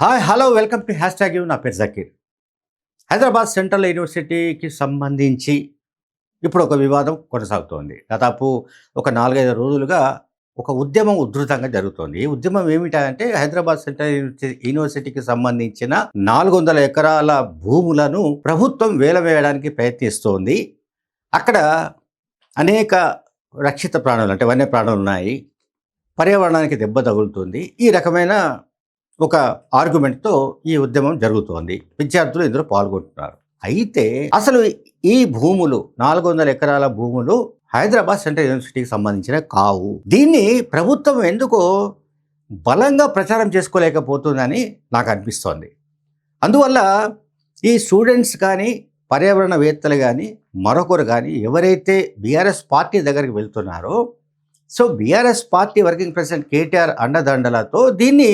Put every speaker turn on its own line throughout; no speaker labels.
Hi hello welcome to hash tag నా పేరు Zakir Hyderabad central యూనివర్సిటీకి సంబంధించి ఇప్పుడు ఒక వివాదం కొనసాగుతోంది. దాదాపు ఒక నాలుగైదు రోజులుగా ఒక ఉద్యమం ఉధృతంగా జరుగుతోంది. ఈ ఉద్యమం ఏమిటంటే హైదరాబాద్ సెంట్రల్ యూనివర్సి- యూనివర్సిటీకి సంబంధించిన నాలుగు వందల ఎకరాల భూములను ప్రభుత్వం వేలవేయడానికి ప్రయత్నిస్తోంది. అక్కడ అనేక రక్షిత ప్రాణులు అంటే వన్య ప్రాణులు ఉన్నాయి. పర్యావరణానికి దెబ్బ తగులుతుంది. ఈ రకమైన ఒక ఆర్గ్యుమెంట్తో ఈ ఉద్యమం జరుగుతోంది. విద్యార్థులు ఇందులో పాల్గొంటున్నారు. అయితే అసలు ఈ భూములు నాలుగు వందల ఎకరాల భూములు హైదరాబాద్ సెంట్రల్ యూనివర్సిటీకి సంబంధించిన కావు. దీన్ని ప్రభుత్వం ఎందుకో బలంగా ప్రచారం చేసుకోలేకపోతుందని నాకు అనిపిస్తోంది. అందువల్ల ఈ స్టూడెంట్స్ కానీ పర్యావరణవేత్తలు కానీ మరొకరు కానీ ఎవరైతే బీఆర్ఎస్ పార్టీ దగ్గరికి వెళ్తున్నారో so BRS party working president KTR అండదండలతో దీన్ని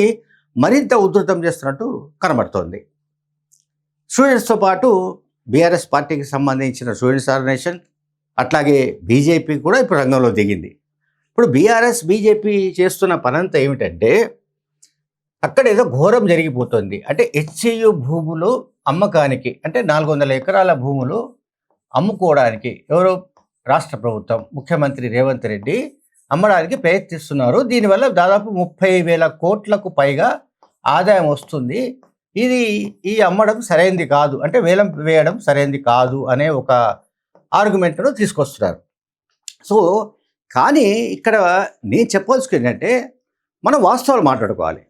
మరింత ఉధృతం చేస్తున్నట్టు కనబడుతోంది. స్టూడెంట్స్తో పాటు బీఆర్ఎస్ పార్టీకి సంబంధించిన స్టూడెంట్స్ ఆర్గనైజేషన్ అట్లాగే బీజేపీ కూడా ఇప్పుడు రంగంలో దిగింది. ఇప్పుడు బీఆర్ఎస్ బీజేపీ చేస్తున్న పనంతా ఏమిటంటే అక్కడ ఏదో ఘోరం జరిగిపోతుంది. అంటే హెచ్సియు భూములు అమ్మకానికి అంటే నాలుగు వందల ఎకరాల భూములు అమ్ముకోవడానికి ఎవరో? రాష్ట్ర ప్రభుత్వం. ముఖ్యమంత్రి రేవంత్ రెడ్డి అమ్మడానికి ప్రయత్నిస్తున్నారు. దీనివల్ల దాదాపు ముప్పై వేల కోట్లకు పైగా ఆదాయం వస్తుంది. ఇది ఈ అమ్మడం సరైంది కాదు. అంటే వేలం వేయడం సరైంది కాదు అనే ఒక ఆర్గ్యుమెంట్ను తీసుకొస్తున్నారు. సో కానీ ఇక్కడ నేను చెప్పవలసింది ఏంటంటే మనం వాస్తవాలు మాట్లాడుకోవాలి.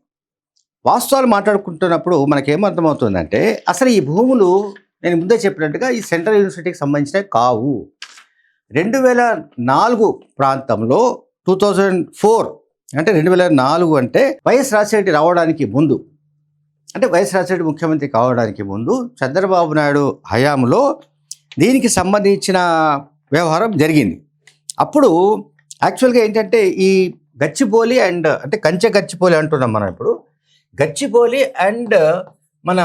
వాస్తవాలు మాట్లాడుకుంటున్నప్పుడు మనకేమర్థమవుతుందంటే అసలు ఈ భూములు నేను ముందే చెప్పినట్టుగా ఈ సెంట్రల్ యూనివర్సిటీకి సంబంధించినవి కావు. రెండు వేల నాలుగు ప్రాంతంలో టూ థౌజండ్ ఫోర్ అంటే రెండు వేల నాలుగు అంటే వైఎస్ రాజశేఖర రావడానికి ముందు అంటే వైఎస్ రాజశేఖర ముఖ్యమంత్రి కావడానికి ముందు చంద్రబాబు నాయుడు హయాంలో దీనికి సంబంధించిన వ్యవహారం జరిగింది. అప్పుడు యాక్చువల్గా ఏంటంటే ఈ గచ్చిబోలి అండ్ అంటే కంచె గచ్చిబోలి అంటున్నాం మనం ఇప్పుడు. గచ్చిబోలి అండ్ మన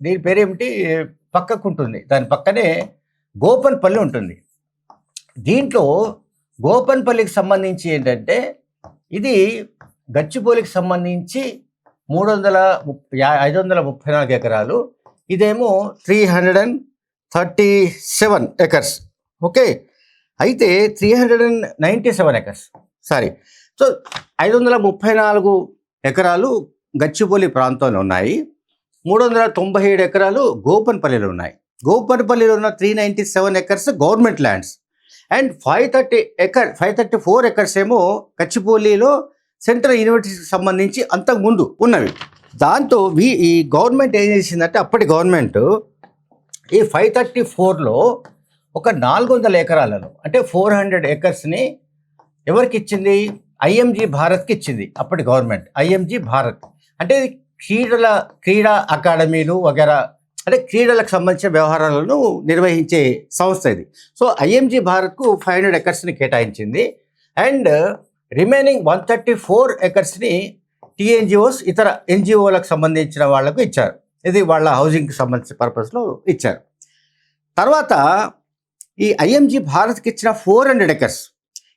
దీని పేరేమిటి? పక్కకు ఉంటుంది దాని పక్కనే గోపన్పల్లి ఉంటుంది. దీంట్లో గోపన్పల్లికి సంబంధించి ఏంటంటే ఇది గచ్చిపోలికి సంబంధించి మూడు వందల ఐదు వందల ముప్పై నాలుగు ఎకరాలు. ఇదేమో three hundred and thirty seven acres. Okay? అయితే three hundred and ninety seven acres. Sorry. So ఐదు వందల ముప్పై నాలుగు ఎకరాలు గచ్చిబౌలి ప్రాంతంలో ఉన్నాయి. మూడు వందల తొంభై ఏడు ఎకరాలు గోపన్పల్లిలో ఉన్నాయి. గోపన్పల్లిలో ఉన్న three ninety seven acres government lands. And five thirty acre five thirty four acres ఏమో కచ్చిపూలిలో సెంట్రల్ యూనివర్సిటీకి సంబంధించి అంతకుముందు ఉన్నవి. దాంతో వీ ఈ గవర్నమెంట్ ఏం చేసిందంటే అప్పటి గవర్నమెంట్ ఈ ఫైవ్ థర్టీ ఫోర్లో ఒక నాలుగు వందల ఎకరాలను అంటే ఫోర్ హండ్రెడ్ ఎకర్స్ని ఎవరికి ఇచ్చింది? ఐఎంజీ భారత్కి ఇచ్చింది అప్పటి గవర్నమెంట్ ఐఎంజీ భారత్. అంటే క్రీడల క్రీడా అకాడమీలు వగేరా అంటే క్రీడలకు సంబంధించిన వ్యవహారాలను నిర్వహించే సంస్థ ఇది. సో ఐఎంజీ భారత్కు ఫైవ్ హండ్రెడ్ ఎకర్స్ని కేటాయించింది. And remaining one thirty four ఎకర్స్ని TNGOs ఇతర ఎన్జిఓలకు సంబంధించిన వాళ్ళకు ఇచ్చారు. ఇది వాళ్ళ హౌసింగ్కి సంబంధించిన పర్పస్లో ఇచ్చారు. తర్వాత ఈ ఐఎంజీ భారత్కి ఇచ్చిన ఫోర్ హండ్రెడ్ ఎకర్స్.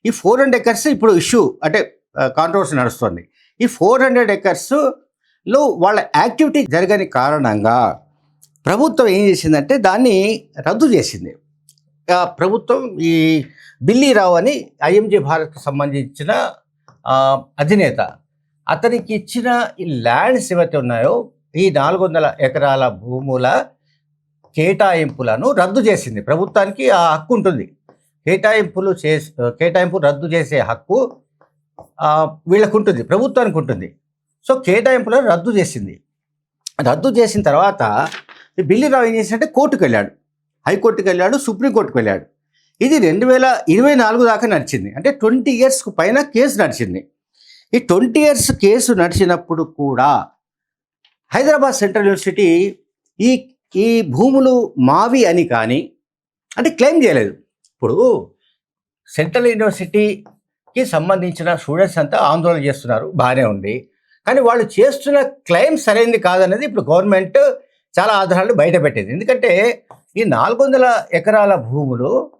ఈ ఫోర్ హండ్రెడ్ ఎకర్స్ ఇప్పుడు ఇష్యూ అంటే కాంట్రవర్సీ నడుస్తుంది. ఈ ఫోర్ హండ్రెడ్ ఎకర్స్లో వాళ్ళ యాక్టివిటీ జరగని కారణంగా ప్రభుత్వం ఏం చేసిందంటే దాన్ని రద్దు చేసింది. ప్రభుత్వం ఈ బిల్లీరావు అని ఐఎంజీ భారత్కు సంబంధించిన అధినేత. అతనికి ఇచ్చిన ఈ ల్యాండ్స్ ఏవైతే ఉన్నాయో ఈ నాలుగు వందల ఎకరాల భూముల కేటాయింపులను రద్దు చేసింది. ప్రభుత్వానికి ఆ హక్కు ఉంటుంది. కేటాయింపులు చేసి కేటాయింపు రద్దు చేసే హక్కు వీళ్ళకు ఉంటుంది. ప్రభుత్వానికి ఉంటుంది. సో కేటాయింపులను రద్దు చేసింది. రద్దు చేసిన తర్వాత బిల్లీరావు ఏం చేసిందంటే కోర్టుకు వెళ్ళాడు హైకోర్టుకు వెళ్ళాడు సుప్రీంకోర్టుకు వెళ్ళాడు ఇది రెండు వేల ఇరవై నాలుగు దాకా నడిచింది. అంటే ట్వంటీ ఇయర్స్కు పైన కేసు నడిచింది. ఈ ట్వంటీ ఇయర్స్ కేసు నడిచినప్పుడు కూడా హైదరాబాద్ సెంట్రల్ యూనివర్సిటీ ఈ ఈ భూములు మావి అని కానీ అంటే క్లెయిమ్ చేయలేదు. ఇప్పుడు సెంట్రల్ యూనివర్సిటీకి సంబంధించిన స్టూడెంట్స్ అంతా ఆందోళన చేస్తున్నారు. బాగానే ఉంది. కానీ వాళ్ళు చేస్తున్న క్లెయిమ్ సరైనది కాదనేది ఇప్పుడు గవర్నమెంట్ చాలా ఆధారాలు బయటపెట్టేది ఎందుకంటే ఈ నాలుగు వందల ఎకరాల భూములు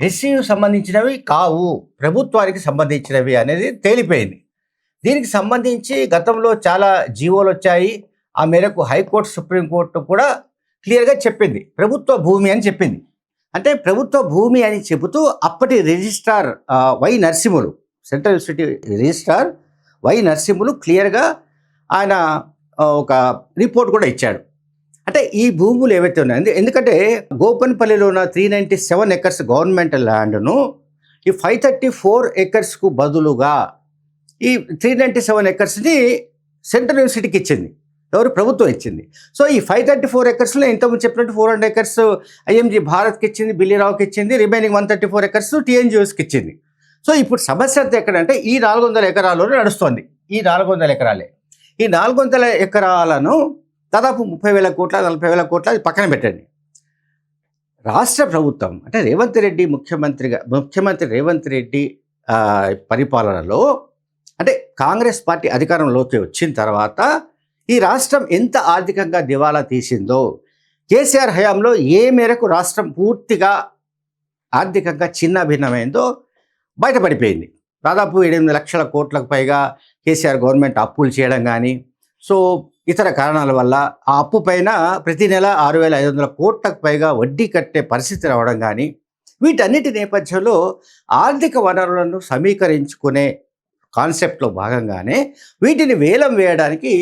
ఎస్సీ సంబంధించినవి కావు ప్రభుత్వానికి సంబంధించినవి అనేది తేలిపోయింది. దీనికి సంబంధించి గతంలో చాలా జీవోలు వచ్చాయి. ఆ మేరకు హైకోర్టు సుప్రీంకోర్టు కూడా క్లియర్గా చెప్పింది. ప్రభుత్వ భూమి అని చెప్పింది. అంటే ప్రభుత్వ భూమి అని చెబుతూ అప్పటి registrar Y Narasimhulu central university registrar Y Narasimhulu క్లియర్గా ఆయన ఒక రిపోర్ట్ కూడా ఇచ్చాడు. అంటే ఈ భూములు ఏవైతే ఉన్నాయో ఎందుకంటే గోపన్పల్లిలో ఉన్న three ninety seven acres government ల్యాండ్ను ఈ ఫైవ్ థర్టీ ఫోర్ ఎకర్స్కు బదులుగా ఈ త్రీ నైంటీ సెవెన్ ఎకర్స్ని సెంట్రల్ యూనివర్సిటీకి ఇచ్చింది. ఎవరు? ప్రభుత్వం ఇచ్చింది. సో ఈ ఫైవ్ థర్టీ ఫోర్ ఎకర్స్లో ఇంతకుముందు చెప్పినట్టు ఫోర్ హండ్రెడ్ ఎకర్స్ ఐఎంజీ భారత్కి ఇచ్చింది బిల్లీరావుకి ఇచ్చింది remaining one thirty four acres టీఎన్జిఓస్కి ఇచ్చింది. సో ఇప్పుడు సమస్య అంతా ఎక్కడంటే ఈ నాలుగు వందల ఎకరాల్లోనే నడుస్తోంది. ఈ నాలుగు వందల ఎకరాలే. ఈ నాలుగు వందల ఎకరాలను దాదాపు ముప్పై వేల కోట్ల నలభై వేల కోట్ల అది పక్కన పెట్టండి. రాష్ట్ర ప్రభుత్వం అంటే రేవంత్ రెడ్డి ముఖ్యమంత్రిగా ముఖ్యమంత్రి రేవంత్ రెడ్డి పరిపాలనలో అంటే కాంగ్రెస్ పార్టీ అధికారంలోకి వచ్చిన తర్వాత ఈ రాష్ట్రం ఎంత ఆర్థికంగా దివాలా తీసిందో కేసీఆర్ హయాంలో ఏ మేరకు రాష్ట్రం పూర్తిగా ఆర్థికంగా చిన్న భిన్నమైందో బయటపడిపోయింది. దాదాపు ఎనిమిది లక్షల కోట్లకు పైగా కేసీఆర్ గవర్నమెంట్ అప్పులు చేయడం కానీ సో ఇతర కారణాల వల్ల ఆ అప్పు పైన ప్రతి నెల ఆరు వేల ఐదు వందల కోట్లకు పైగా వడ్డీ కట్టే పరిస్థితి రావడం కానీ వీటన్నిటి నేపథ్యంలో ఆర్థిక వనరులను సమీకరించుకునే కాన్సెప్ట్లో భాగంగానే వీటిని వేలం వేయడానికి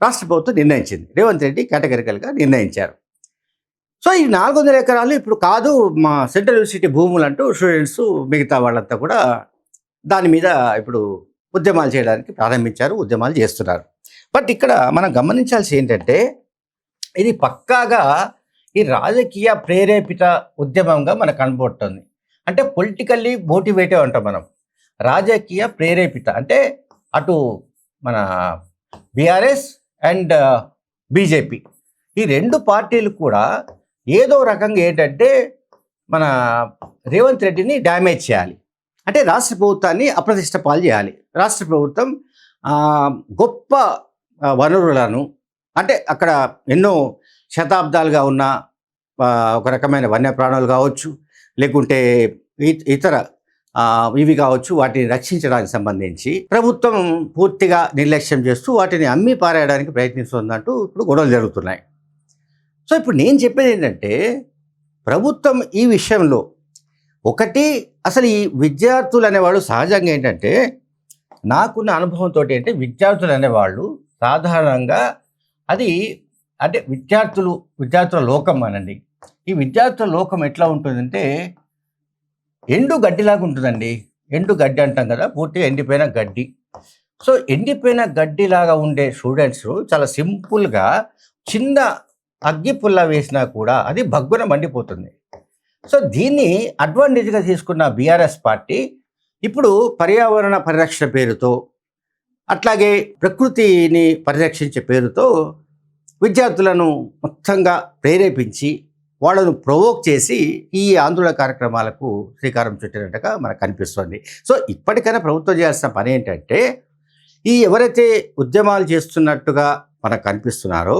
రాష్ట్ర ప్రభుత్వం నిర్ణయించింది. రేవంత్ రెడ్డి కేటగిరికల్గా నిర్ణయించారు. సో ఈ నాలుగు వందల ఎకరాలు ఇప్పుడు కాదు మా సెంట్రల్ యూనివర్సిటీ భూములు అంటూ స్టూడెంట్స్ మిగతా వాళ్ళంతా కూడా దాని మీద ఇప్పుడు ఉద్యమాలు చేయడానికి ప్రారంభించారు ఉద్యమాలు చేస్తున్నారు. బట్ ఇక్కడ మనం గమనించాల్సి ఏంటంటే ఇది పక్కాగా ఈ రాజకీయ ప్రేరేపిత ఉద్యమంగా మనకు కనబడుతుంది. అంటే పొలిటికల్లీ మోటివేటివ్ అంటాం మనం. రాజకీయ ప్రేరేపిత అంటే అటు మన బీఆర్ఎస్ అండ్ బీజేపీ. ఈ రెండు పార్టీలు కూడా ఏదో రకంగా ఏంటంటే మన రేవంత్ రెడ్డిని డ్యామేజ్ చేయాలి. అంటే రాష్ట్ర ప్రభుత్వాన్ని అప్రతిష్ట పాలు చేయాలి. రాష్ట్ర ప్రభుత్వం గొప్ప వనరులను అంటే అక్కడ ఎన్నో శతాబ్దాలుగా ఉన్న ఒక రకమైన వన్యప్రాణులు కావచ్చు లేకుంటే ఇ- ఇతర ఇవి కావచ్చు వాటిని రక్షించడానికి సంబంధించి ప్రభుత్వం పూర్తిగా నిర్లక్ష్యం చేస్తూ వాటిని అమ్మి పారేయడానికి ప్రయత్నిస్తుందంటూ ఇప్పుడు గొడవలు జరుగుతున్నాయి. సో ఇప్పుడు నేను చెప్పేది ఏంటంటే ప్రభుత్వం ఈ విషయంలో ఒకటి అసలు ఈ విద్యార్థులు అనేవాళ్ళు సహజంగా ఏంటంటే నాకున్న అనుభవంతో అంటే విద్యార్థులు అనేవాళ్ళు సాధారణంగా అది అంటే విద్యార్థులు విద్యార్థుల లోకం అనండి. ఈ విద్యార్థుల లోకం ఎట్లా ఉంటుందంటే ఎండు గడ్డిలాగా ఉంటుందండి. ఎండు గడ్డి అంటాం కదా పూర్తిగా ఎండిపోయిన గడ్డి. సో ఎండిపోయిన గడ్డిలాగా ఉండే స్టూడెంట్స్ చాలా సింపుల్గా చిన్న అగ్గి పుల్ల వేసినా కూడా అది భగ్గున మండిపోతుంది. సో దీన్ని అడ్వాంటేజ్గా తీసుకున్న బీఆర్ఎస్ పార్టీ ఇప్పుడు పర్యావరణ పరిరక్షణ పేరుతో అట్లాగే ప్రకృతిని పరిరక్షించే పేరుతో విద్యార్థులను మొత్తంగా ప్రేరేపించి వాళ్ళను ప్రొవోక్ చేసి ఈ ఆందోళన కార్యక్రమాలకు శ్రీకారం చుట్టినట్టుగా మనకు కనిపిస్తుంది. సో ఇప్పటికైనా ప్రభుత్వం చేయాల్సిన పని ఏంటంటే ఈ ఎవరైతే ఉద్యమాలు చేస్తున్నట్టుగా మనకు కనిపిస్తున్నారో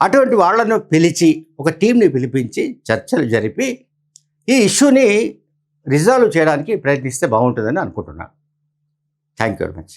అటువంటి వాళ్ళను పిలిచి ఒక టీంని పిలిపించి చర్చలు జరిపి ఈ ఇష్యూని రిజాల్వ్ చేయడానికి ప్రయత్నిస్తే బాగుంటుందని అనుకుంటున్నాను థ్యాంక్ యూ వెరీ మచ్.